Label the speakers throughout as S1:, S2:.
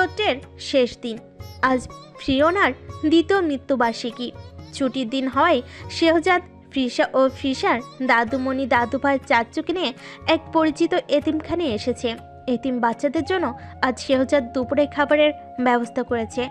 S1: চৈত্রের শেষ দিন। আজ ফ্রিওনার দ্বিতীয় মৃত্যুবার্ষিকী। ছুটির দিন হওয়ায় শেহজাদ ফ্রিসা ও ফ্রিসার দাদুমণি দাদুভাই চাচুকে নিয়ে এক পরিচিত এতিমখানে এসেছে। এতিম বাচ্চাদের জন্য আজ শেহজাদ দুপুরে খাবারের ব্যবস্থা করেছে।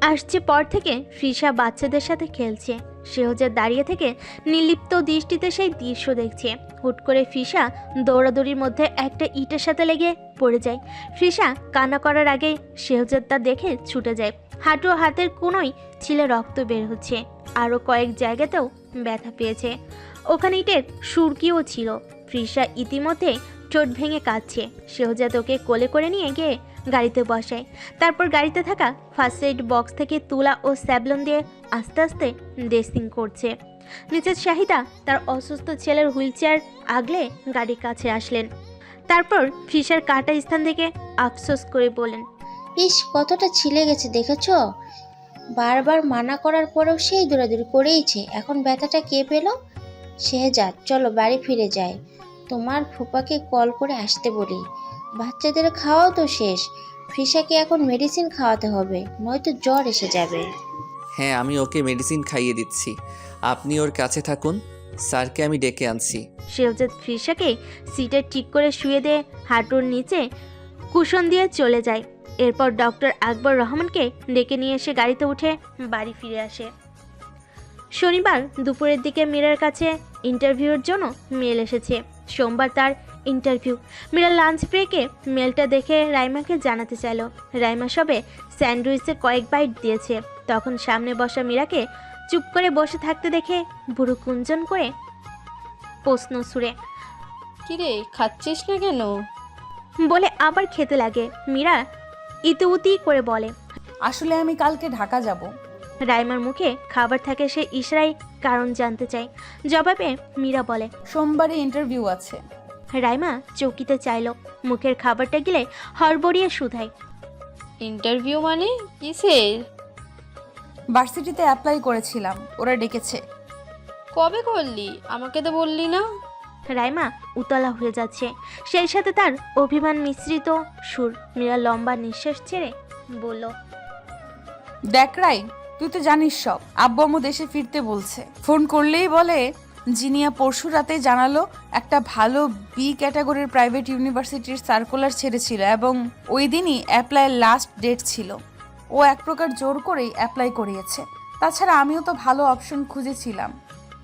S1: আসছে পর থেকে ফ্রিসা বাচ্চাদের সাথে খেলছে। শেহজাদ দাঁড়িয়ে থেকে নির্লিপ্ত দৃষ্টিতে সেই দৃশ্য দেখছে। হুট করে ফিসা দৌড়াদৌড়ির মধ্যে একটা ইটের সাথে লেগে পড়ে যায়। ফিসা কান্না করার আগে শেহজাদ তা দেখে ছুটে যায়। হাঁটু হাতের কোনোই ছিলে রক্ত বের হচ্ছে। আরও কয়েক জায়গাতেও ব্যথা পেয়েছে। ওখানে ইটের সুরকিও ছিল। ফ্রিসা ইতিমধ্যে চোট ভেঙে কাঁদছে। শেহজাদ ওকে কোলে করে নিয়ে গিয়ে গাড়িতে বসায় তারপর গাড়িতে থাকা ফার্স্ট এড বক্স থেকে তুলা ও স্যাবলন দিয়ে আস্তে আস্তে ড্রেসিং করছে। মিসেস শাহিদা তার অসুস্থ ছেলের হুইল চেয়ার আগলে গাড়ির কাছে আসলেন। তারপর ফিসার কাটা স্থান থেকে আফসোস করে বলেন
S2: ইস, কতটা ছিলে গেছে দেখেছ? বারবার মানা করার পরেও সেই দৌড়াদৌড়ি করেইছে। এখন ব্যথাটা কে পেল? শেহজাদ চলো বাড়ি ফিরে যায় তোমার ফুপাকে কল করে আসতে বলি। বাচ্চাদের খাওয়াও তো শেষ। ফিসাকে এখন মেডিসিন খাওয়াতে হবে নয়তো জ্বর এসে যাবে।
S3: হ্যাঁ আমি ওকে মেডিসিন খাইয়ে দিচ্ছি। আপনি ওর কাছে থাকুন স্যারকে আমি ডেকে আনছি।
S1: শেহজাদ ফিসাকে সিটে ঠিক করে শুয়ে দিয়ে হাঁটুর নিচে কুশন দিয়ে চলে যায়। এরপর ডক্টর আকবর রহমানকে ডেকে নিয়ে এসে গাড়িতে উঠে বাড়ি ফিরে আসে। শনিবার দুপুরের দিকে মীরার কাছে ইন্টারভিউর জন্য মেল এসেছে। সোমবার তার ইন্টারভিউ। মীরা লাঞ্চ ব্রেকে মেলটা দেখে রাইমাকে জানাতে চাইল। রাইমা সবে স্যান্ডউইচে কয়েক বাইট দিয়েছে। তখন সামনে বসা মীরাকে চুপ করে বসে থাকতে দেখে বুড়ো কুঞ্জন করে প্রশ্ন সুরে
S4: কিরে খাচ্ছিস না কেন?
S1: বলে আবার খেতে লাগে। মীরা ইতিউতি করে বলে
S5: আসলে আমি কালকে ঢাকা যাব।
S1: রাইমার মুখে খাবার থাকে সে ইশরাই কারণ জানতে চায়। জবাবে মীরা বলে
S5: সোমবারে ইন্টারভিউ আছে।
S1: রাইমা চৌকিতে চাইলো। মুখের খাবারটা গেলে হড়বড়িয়ে শুধায়।
S4: ইন্টারভিউ মানে কিসের?
S5: ভার্সিটিতে অ্যাপ্লাই করেছিলাম ওরা ডেকেছে।
S4: কবে করলি? আমাকে তো বললি না।
S1: রাইমা উতলা হয়ে যাচ্ছে। সেই সাথে তার অভিমান মিশ্রিত সুর। মীরা লম্বা নিঃশ্বাস ছেড়ে বলল
S5: দেখ রাই তুই তো জানিস সব। আব্বু আম্মু দেশে ফিরতে বলছে। ফোন করলেই বলে জিনিয়া পরশু রাতে জানালো একটা ভালো বি ক্যাটাগরির প্রাইভেট ইউনিভার্সিটির সার্কুলার ছেড়েছিল এবং ওই দিনই অ্যাপ্লাইয়ের লাস্ট ডেট ছিল। ও এক প্রকার জোর করেই অ্যাপ্লাই করিয়েছে। তাছাড়া আমিও তো ভালো অপশন খুঁজেছিলাম।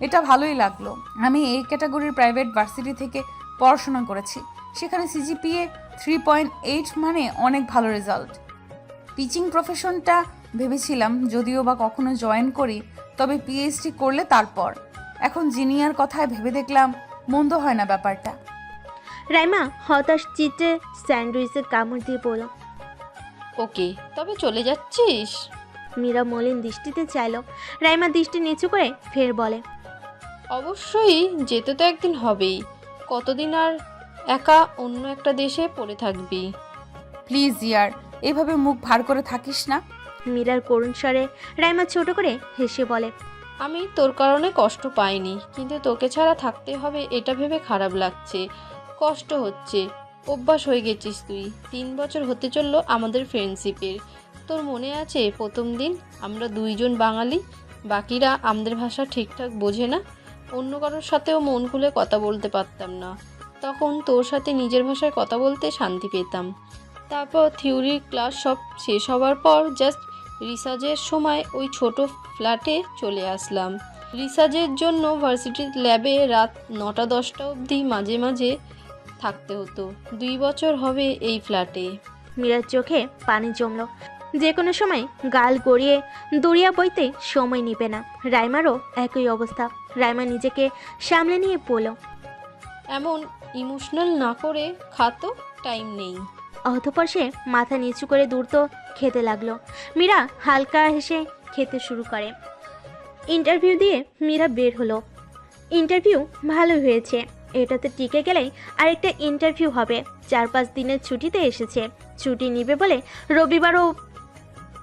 S5: এটা ভালোই লাগল। আমি এই ক্যাটাগরির প্রাইভেট ভার্সিটি থেকে পড়াশোনা করেছি। সেখানে সিজিপিএ থ্রি পয়েন্ট এইট মানে অনেক ভালো রেজাল্ট টিচিং প্রফেশনটা ভেবেছিলাম, যদিও বা কখনো জয়েন করি, তবে পিএইচডি করলে তারপর। এখন জিনিয়ার কথায় ভেবে দেখলাম মন্দ হয় না ব্যাপারটা।
S1: রাইমা হতাশ চিত্রে স্যান্ডউইচের কামড় দিয়ে বলল
S4: ওকে তবে চলে যাচ্ছিস?
S1: মীরা মলিন দৃষ্টিতে চাইলো। রাইমা দৃষ্টি নিচু করে ফের বলে
S4: অবশ্যই যেতে তো একদিন হবেই। কতদিন আর একা অন্য একটা দেশে পড়ে থাকবি?
S5: প্লিজ ইয়ার এভাবে মুখ ভার করে থাকিস না।
S1: মীরার করুণ স্বরে রাইমা ছোট করে হেসে বলে
S4: আমি তোর কারণে কষ্ট পাইনি, কিন্তু তোকে ছাড়া থাকতে হবে এটা ভেবে খারাপ লাগছে। কষ্ট হচ্ছে। অভ্যাস হয়ে গেছিস তুই। তিন বছর হতে চলল আমাদের ফ্রেন্ডশিপের তোর মনে আছে প্রথম দিন আমরা দুইজন বাঙালি? বাকিরা আমাদের ভাষা ঠিকঠাক বোঝে না? অন্য কারোর সাথেও মন খুলে কথা বলতে পারতাম না। তখন তোর সাথে নিজের ভাষায় কথা বলতে শান্তি পেতাম। তারপর থিওরির ক্লাস সব শেষ হওয়ার পর জাস্ট রিসার্চের সময় ওই ছোট ফ্ল্যাটে চলে আসলাম। রিসার্চের জন্য ভার্সিটির ল্যাবে রাত নটা দশটা অবধি মাঝে মাঝে থাকতে হতো। দুই বছর হবে এই ফ্ল্যাটে।
S1: মীরার চোখে পানি জমলো। যে কোনো সময় গাল গড়িয়ে দড়িয়া বইতে সময় নিবে না। রাইমারও একই অবস্থা। রাইমা নিজেকে সামলে নিয়ে বলল
S4: এমন ইমোশনাল না করে খাতো টাইম নেই।
S1: অতপর সে মাথা নিচু করে দ্রুত খেতে লাগল। মীরা হালকা হেসে খেতে শুরু করে। ইন্টারভিউ দিয়ে মীরা বের হলো। ইন্টারভিউ ভালো হয়েছে। এটাতে টিকে গেলেই আরেকটা ইন্টারভিউ হবে। চার পাঁচ দিনের ছুটিতে এসেছে। ছুটি নিবে বলে রবিবারও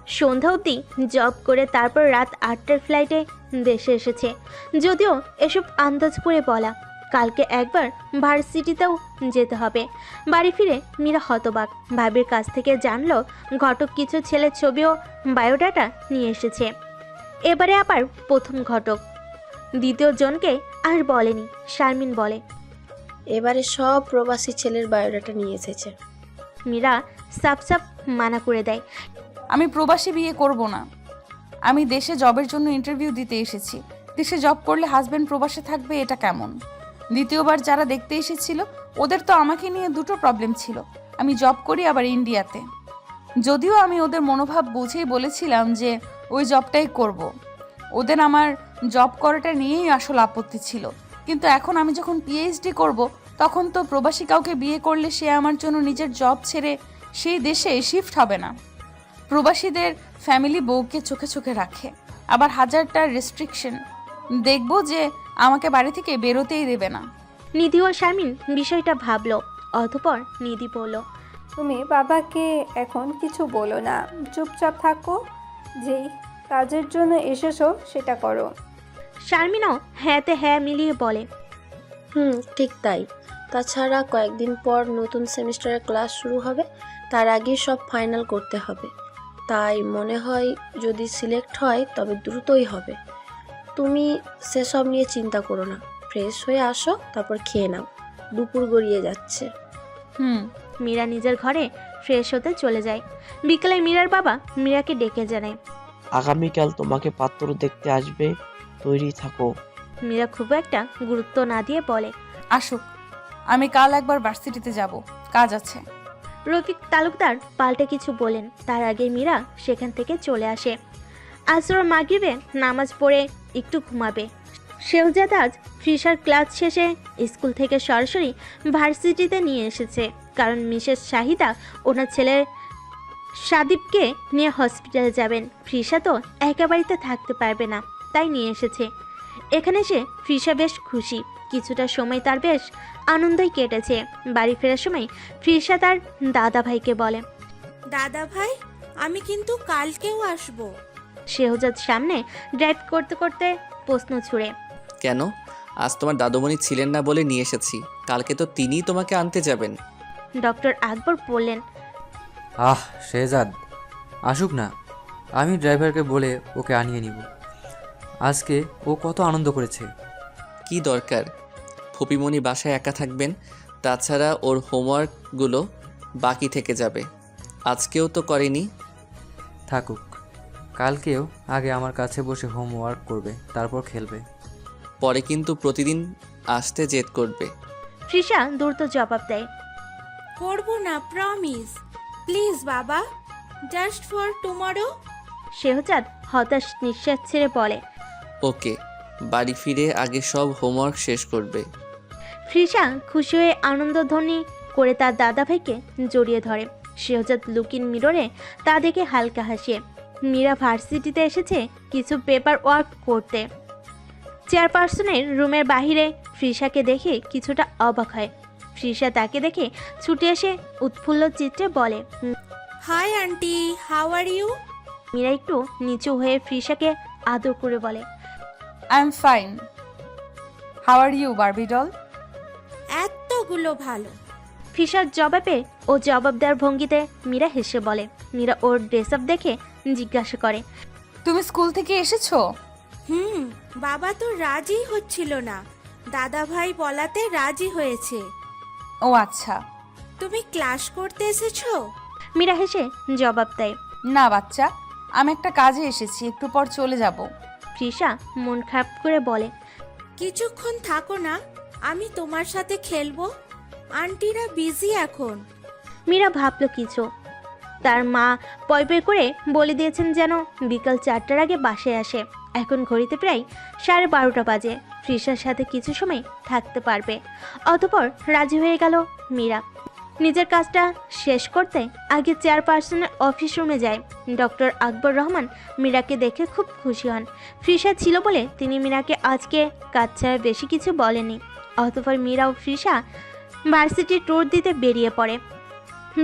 S1: সন্ধ্যা অবধি জব করে তারপর রাত আটটার ফ্লাইটে দেশে এসেছে। যদিও এসব আন্দাজ করে বলা কালকে একবার ভার্সিটিতেও যেতে হবে। বাড়ি ফিরে মীরা হতবাক। ভাবির কাছ থেকে জানলো ঘটক কিছু ছেলের ছবি ও বায়োডাটা নিয়ে এসেছে। এবারে আবার প্রথম ঘটক। দ্বিতীয় জনকে আর বলেনি শারমিন বলে।
S6: এবারে সব প্রবাসী ছেলের বায়োডাটা নিয়ে এসেছে।
S1: মীরা সাপ সাপ মানা করে দেয়।
S5: আমি প্রবাসী বিয়ে করব না। আমি দেশে জবের জন্য ইন্টারভিউ দিতে এসেছি। দেশে জব করলে হাজবেন্ড প্রবাসে থাকবে এটা কেমন? দ্বিতীয়বার যারা দেখতে এসেছিল, ওদের তো আমাকে নিয়ে দুটো প্রবলেম ছিল। আমি জব করি আবার ইন্ডিয়াতে যদিও আমি ওদের মনোভাব বুঝেই বলেছিলাম যে, ওই জবটাই করব। ওদের আমার জব করাটা নিয়েই আসল আপত্তি ছিল। কিন্তু এখন আমি যখন পিএইচডি করব, তখন তো প্রবাসী কাউকে বিয়ে করলে সে আমার জন্য নিজের জব ছেড়ে সেই দেশে শিফট হবে না। প্রবাসীদের ফ্যামিলি বউকে চোখে চোখে রাখে। আবার হাজারটা রেস্ট্রিকশন দেখব যে আমাকে বাড়ি থেকে বেরোতেই দেবে না।
S1: নিধি ও শারমিন বিষয়টা ভাবলো অতপর নিধি বলল
S7: তুমি বাবাকে এখন কিছু বলো না চুপচাপ থাকো যেই কাজের জন্য এসেছ সেটা করো।
S1: শারমিনও হ্যাঁতে হ্যাঁ মিলিয়ে বলে
S6: হুম ঠিক তাই। তাছাড়া কয়েকদিন পর নতুন সেমিস্টারের ক্লাস শুরু হবে তার আগে সব ফাইনাল করতে হবে। তাই মনে হয় যদি সিলেক্ট হয় তবে দ্রুতই হবে। তুমি সেসব নিয়ে চিন্তা করো না। ফ্রেশ হয়ে আসো তারপর খেয়ে নাও। দুপুর গড়িয়ে যাচ্ছে।
S5: হুম
S1: মীরা নিজের ঘরে ফ্রেশ হতে চলে যায়। বিকেলে মীরার বাবা মীরাকে ডেকে জানায়।
S8: আগামীকাল তোমাকে পাত্র দেখতে আসবে তৈরি থাকো।
S1: মীরা খুব একটা গুরুত্ব না দিয়ে বলে
S5: আসুক আমি কাল একবার ভার্সিটিতে যাব কাজ আছে।
S1: রফিক তালুকদার পাল্টে কিছু বলেন। তার আগে মীরা সেখান থেকে চলে আসে। আসর মাগিবে, নামাজ পড়ে একটু ঘুমাবে। শেহজাদ আজ ফ্রিসার ক্লাস শেষে স্কুল থেকে সরাসরি ভার্সিটিতে নিয়ে এসেছে, কারণ মিসেস শাহিদা ওনার ছেলে সাদীপকে নিয়ে হসপিটালে যাবেন। ফ্রিসা তো একা বাড়িতে থাকতে পারবে না, তাই নিয়ে এসেছে। এখানে এসে ফ্রিসা বেশ খুশি। কিছুটা সময় তার বেশ আনন্দই কেটেছে। বাড়ি ফেরার সময় ফ্রিসা তার দাদা ভাইকে বলে
S9: দাদা ভাই আমি কিন্তু কালকেও আসব।
S1: শেহজাদ সামনে ড্রাইভ করতে করতে প্রশ্ন ছুড়ে।
S3: কেন? আজ তোমার দাদুমণি ছিলেন না বলে নিয়ে এসেছি। কালকে তো তিনিই তোমাকে আনতে যাবেন।
S1: ডক্টর আকবর বললেন
S10: আহ শেহজাদ আসুক না। আমি ড্রাইভারকে বলে ওকে আনিয়ে নিব। আজকে ও কত আনন্দ করেছে।
S3: কি দরকার? ফুপিমণি বাসায় একা থাকবেন তাছাড়া ওর হোমওয়ার্কগুলো বাকি থেকে যাবে। আজকেও তো করেনি।
S10: থাকুক। কালকেও আগে আমার কাছে বসে হোমওয়ার্ক করবে তারপর খেলবে।
S3: পরে কিন্তু প্রতিদিন আসতে জেদ করবে।
S1: ফ্রিসা দ্রুত জবাব দেয়।
S9: করব না প্রমিস প্লিজ বাবা। জাস্ট ফর টুমরো
S1: শেহজাদ হতাশ নিঃশ্বাস ছেড়ে বলে।
S3: ওকে বাড়ি ফিরে আগে সব হোমওয়ার্ক শেষ করবে।
S1: ফ্রিসা খুশি হয়ে আনন্দধ্বনি করে তার দাদা ভাইকে জড়িয়ে ধরে। শেহজাদ লুকিন মিররে তা দেখে হালকা হাসে মীরা ভার্সিটিতে এসেছে কিছু পেপার ওয়ার্ক করতে। চেয়ারপারসনের রুমের বাহিরে ফ্রিসাকে দেখে কিছুটা অবাক হয়। ফ্রিসা তাকে দেখে ছুটে এসে উৎফুল্ল চিত্রে বলে
S9: hi aunty how are you?
S1: Meera একটু নিচু হয়ে ফ্রিসাকে আদর করে বলে
S5: I am fine. How are you Barbie doll
S9: এতগুলো ভালো।
S1: ফিসার জবাবে ও জবাব দেওয়ার ভঙ্গিতে মীরা হেসে বলে মীরা ওর ড্রেস আপ দেখে জিজ্ঞাসা করে।
S5: তুমি স্কুল থেকে এসেছ?
S9: হুম বাবা তো রাজি হচ্ছিল না। দাদা ভাই বলাতে রাজি হয়েছে।
S5: ও আচ্ছা।
S9: তুমি ক্লাস করতে এসেছ?
S1: মীরা হেসে জবাব দেয়।
S5: না বাচ্চা আমি একটা কাজে এসেছি একটু পর চলে যাব।
S1: ফ্রিসা মন খারাপ করে বলে
S9: কিছুক্ষণ থাকো না আমি তোমার সাথে খেলব। আন্টিরা বিজি এখন।
S1: মীরা ভাবলো কিছু। তার মা পয় পয় করে বলে দিয়েছেন যেন বিকাল চারটার আগে বাসায় আসে। এখন ঘড়িতে প্রায় সাড়ে বারোটা বাজে। ফ্রিসার সাথে কিছু সময় থাকতে পারবে। অতপর রাজি হয়ে গেল মীরা। নিজের কাজটা শেষ করতে আগে চেয়ারপারসনের অফিস রুমে যায়। ডক্টর আকবর রহমান মীরাকে দেখে খুব খুশি হন। ফ্রিসা ছিল বলে তিনি মীরাকে আজকে কাজ ছাড়া বেশি কিছু বলেনি অতপর মীরা ও ফ্রিসা ভার্সিটি ট্যুর দিতে বেরিয়ে পড়ে।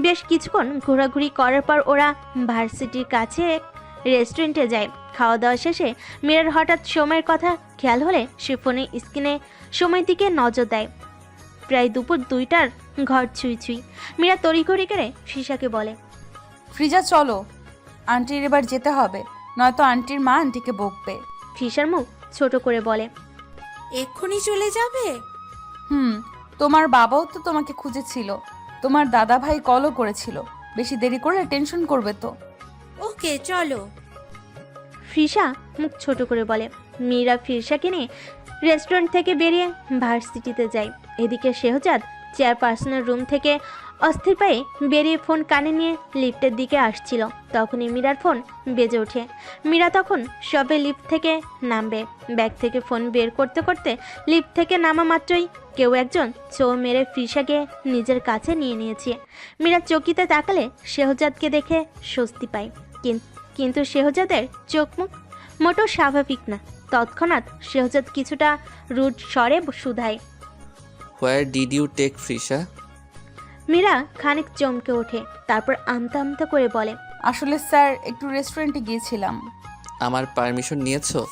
S1: বেশ কিছুক্ষণ ঘোরাঘুরি করার পর ওরা ভার্সিটির কাছে রেস্টুরেন্টে যায়। খাওয়া দাওয়া শেষে মীরার হঠাৎ সময়ের কথা খেয়াল হলে সে ফোনের স্ক্রিনে সময়ের দিকে নজর দেয়। প্রায় দুপুর দুইটার ঘর ছুঁই ছুঁই। মীরা তড়িঘড়ি করে ফিসাকে বলে
S5: ফ্রিজা চলো। আন্টির এবার যেতে হবে নয়তো আন্টির মা আন্টিকে বকবে।
S1: ফিসার মুখ ছোট করে বলে
S9: এক্ষুনি চলে যাবে?
S5: হুম তোমার বাবাও তো তোমাকে খুঁজেছিল। তোমার দাদা ভাই কলও করেছিল। বেশি দেরি করলে টেনশন করবে তো।
S9: ওকে চলো।
S1: ফিসা মুখ ছোট করে বলে মীরা ফিরসাকে নিয়ে রেস্টুরেন্ট থেকে বেরিয়ে ভার্সিটিতে যায়। এদিকে শেহজাদ চেয়ারপারসনের রুম থেকে অস্থির পায়ে বেরিয়ে ফোন কানে নিয়ে লিফটের দিকে আসছিল। তখনই মীরার ফোন বেজে ওঠে। মীরা তখন সবে লিফট থেকে নামবে। ব্যাগ থেকে ফোন বের করতে করতে লিফট থেকে নামা মাত্রই কেউ একজন চৌ মেরে ফিসাকে নিজের কাছে নিয়ে নিয়েছে। মীরা চকিতে তাকালে শেহজাদকে দেখে স্বস্তি পায়। কিন- কিন্তু শেহজাদের চোখ মুখ মোটো স্বাভাবিক না। তৎক্ষণাৎ শেহজাদ কিছুটা রুট স্বরে শুধায়।
S3: Where did you take Frisa
S1: Meera খানিক চমকে ওঠে তারপর আমতা আমতা করে বলে
S5: আসলে স্যার একটু রেস্টুরেন্টে গিয়েছিলাম।
S3: আমার পারমিশন নিয়েছো?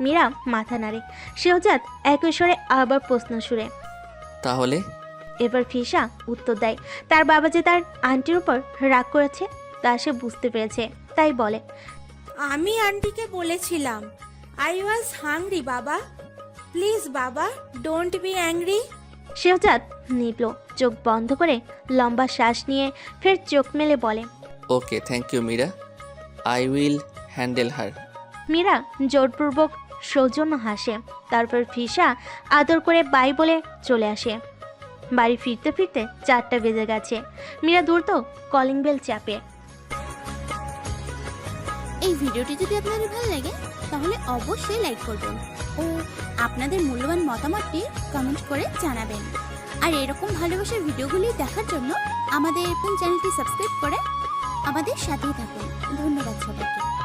S1: মীরা মাথা নাড়ে। শেহজাদ একই স্বরে আবার প্রশ্ন সুরে।
S3: তাহলে?
S1: এবার ফিসা উত্তর দেয় তার বাবা যে তার আন্টির উপর রাগ করেছে তা সে বুঝতে পেরেছে তাই বলে
S9: আমি আন্টিকে বলেছিলাম আই ওয়াজ হাংরি বাবা। প্লিজ বাবা ডোন্ট বি অ্যাংরি
S1: শেহজাদ নিবল চোখ বন্ধ করে লম্বা শ্বাস নিয়ে ফের চোখ মেলে বলে
S3: okay thank you Meera. I will handle her
S1: Meera জোরপূর্বক সৌজন্য হাসে। তারপর ফিসা আদর করে বাই বলে চলে আসে। বাড়ি ফিরতে ফিরতে চারটা বেজে গেছে। মীরা দ্রুত কলিং বেল চাপে।
S11: এই ভিডিওটি যদি আপনাদের ভালো লাগে, তাহলে অবশ্যই লাইক করবেন ও আপনাদের মূল্যবান মতামতটি কমেন্ট করে জানাবেন। আর এরকম ভালোবাসার ভিডিওগুলি দেখার জন্য আমাদের চ্যানেলটি সাবস্ক্রাইব করে আমাদের সাথেই থাকুন। ধন্যবাদ সবাইকে।